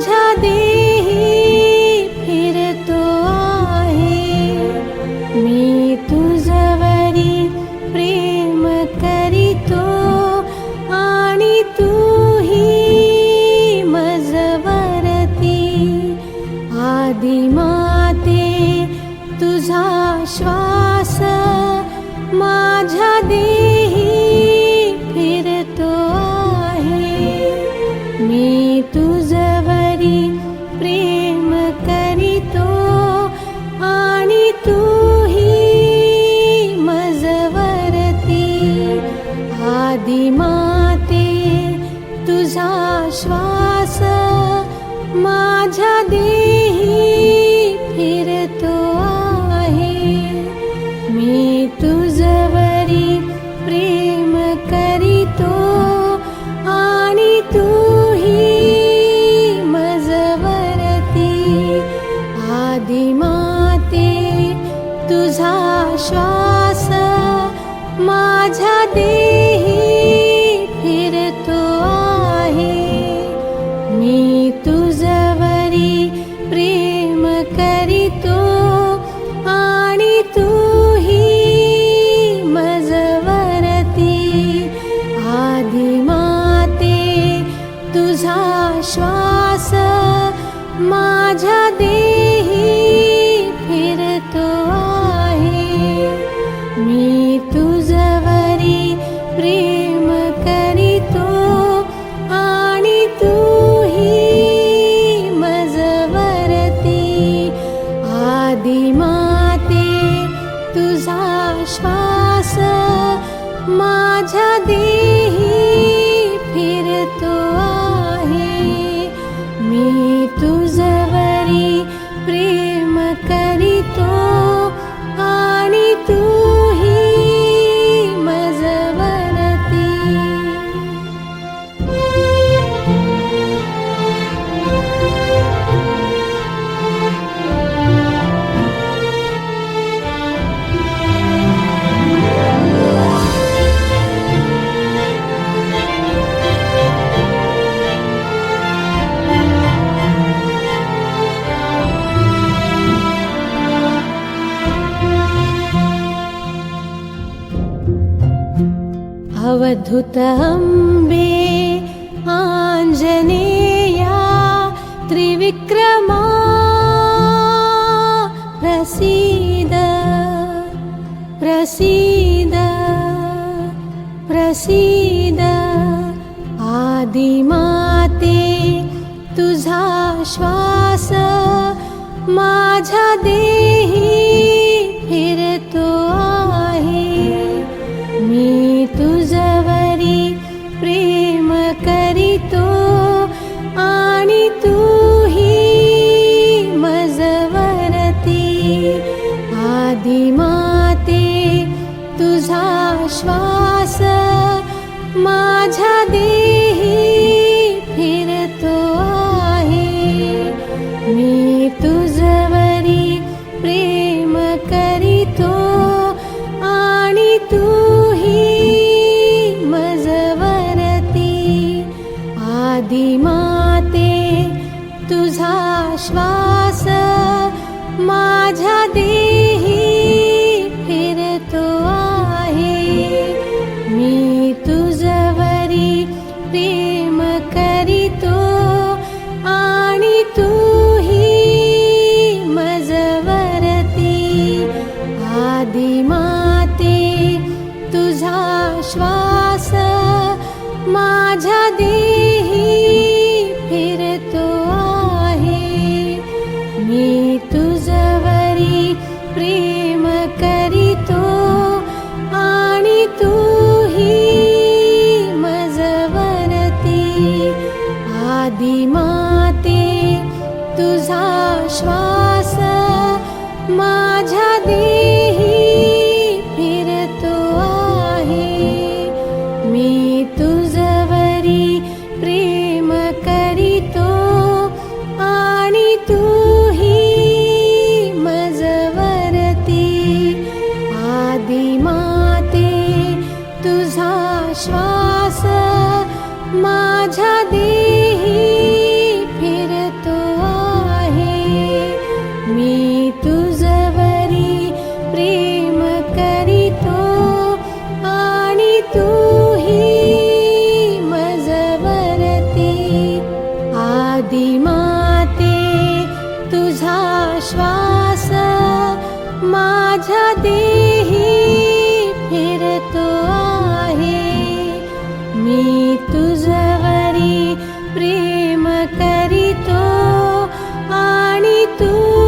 家底 माझ्या देही फिरतो आहे. मी तुझवरी प्रेम करीतो आणि तूही मजवरती आदिमाते तुझा श्वास माझ्या दे माझ्या देही फिरतो आहे. मी तुझवरी प्रेम करीतो आणि तूही मजवरती आदिमाते तुझा श्वास माझ्या दे अवधुतम्बे आञ्जनेया त्रिविक्रमा प्रसीद प्रसीद प्रसीद। आदिमाते तुझा श्वास माझा देही येतो आणि तू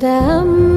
down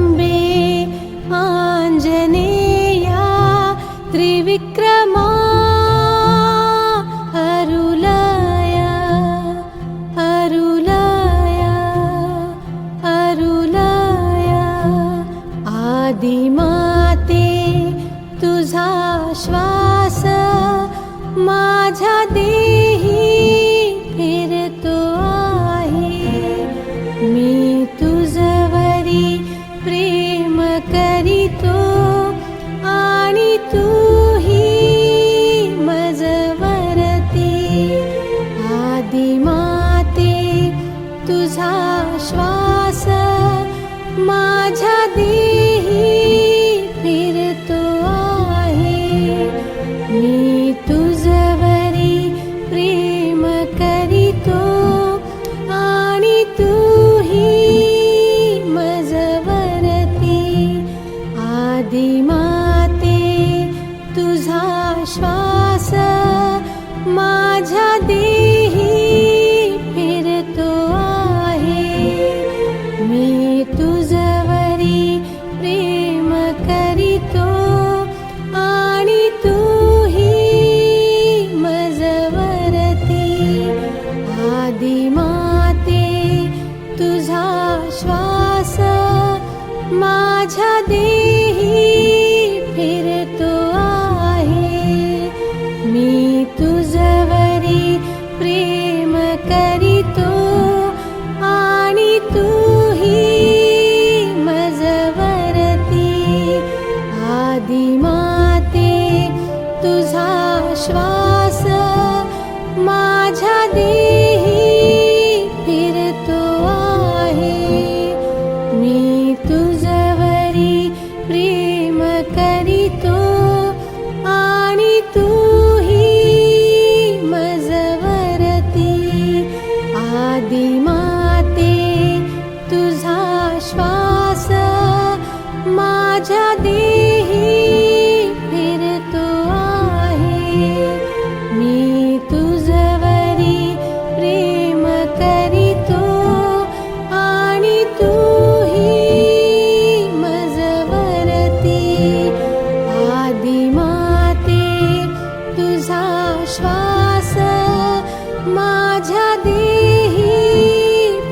माझ्या देही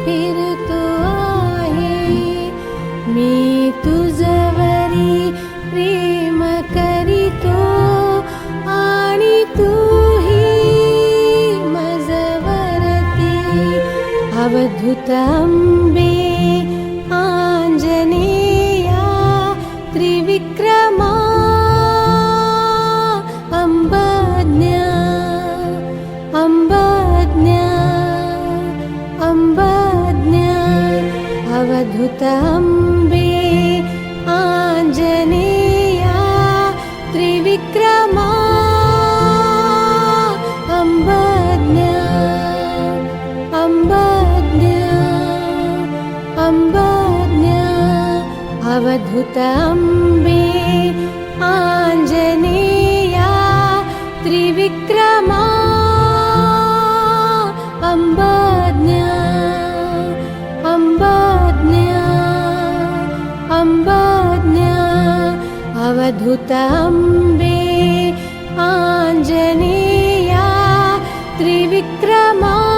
फिरतो आहे. मी तुझवरी प्रेम करीतो आणि तूही मजवरती अवधुतम अवधुतम्बे आञ्जनीया त्रिवक्रमा अम्बज्ञ अम्बज्ञा अम्बज्ञा अवधुतम्बे आञ्जनेया त्रिविक्रमा।